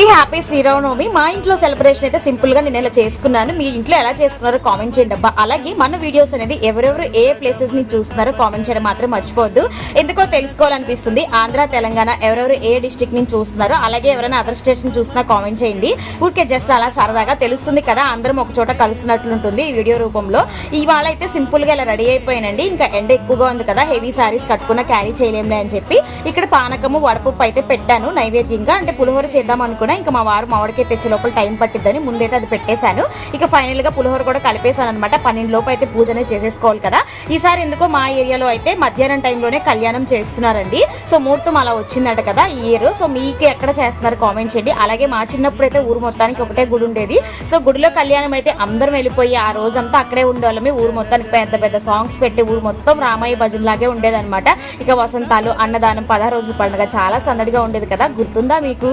ఈ హ్యాపీ శ్రీరామనవమి మా ఇంట్లో సెలబ్రేషన్ అయితే సింపుల్గా నేను ఇలా చేసుకున్నాను. మీ ఇంట్లో ఎలా చేసుకున్నారో కామెంట్ చేయండి అబ్బా. అలాగే మన వీడియోస్ అనేది ఎవరెవరు ఏ ప్లేసెస్ని చూస్తున్నారో కామెంట్ చేయడం మాత్రం మర్చిపోవద్దు. ఎందుకో తెలుసుకోవాలనిపిస్తుంది. ఆంధ్ర తెలంగాణ ఎవరెవరు ఏ డిస్ట్రిక్ట్ నుంచి చూస్తున్నారో అలాగే ఎవరైనా అదర్ స్టేట్స్ని చూస్తున్నా కామెంట్ చేయండి. ఊరికే జస్ట్ అలా సరదాగా తెలుస్తుంది కదా. అందరం ఒక చోట కలుస్తున్నట్లుంటుంది ఈ వీడియో రూపంలో. ఇవాళ అయితే సింపుల్గా ఇలా రెడీ అయిపోయానండి. ఇంకా ఎండ ఎక్కువగా ఉంది కదా. హెవీ సారీస్ కట్టుకున్న క్యారీ చేయలేంలే అని చెప్పి. ఇక్కడ పానకము వడపప్పు అయితే పెట్టాను నైవేద్యంగా. అంటే పులిహోర చేద్దాం కూడా ఇంకా మా వారు మామిడికాయ తెచ్చే లోపల టైం పట్టిద్దని ముందైతే అది పెట్టేశాను. ఇక ఫైనల్గా పులిహోర కూడా కలిపేశాను అనమాట పన్నెండు లోపు అయితే పూజ అనేది చేసేసుకోవాలి కదా. ఈసారి ఎందుకో మా ఏరియాలో అయితే మధ్యాహ్నం టైంలోనే కళ్యాణం చేస్తున్నారండి. సో ముహూర్తం అలా వచ్చిందట కదా ఈ ఇయర్ సో మీకు ఎక్కడ చేస్తున్నారు కామెంట్ చేయండి. అలాగే మా చిన్నప్పుడు అయితే ఊరు మొత్తానికి ఒకటే గుడి ఉండేది. సో గుడిలో కళ్యాణం అయితే అందరం వెళ్ళిపోయి ఆ రోజంతా అక్కడే ఉండేవాళ్ళమే. ఊరు మొత్తానికి పెద్ద పెద్ద సాంగ్స్ పెట్టి ఊరు మొత్తం రామయ్య భజన లాగే ఉండేదన్నమాట. ఇక వసంతాలు అన్నదానం పదహారు రోజుల పండుగ చాలా సందడిగా ఉండేది కదా. గుర్తుందా మీకు?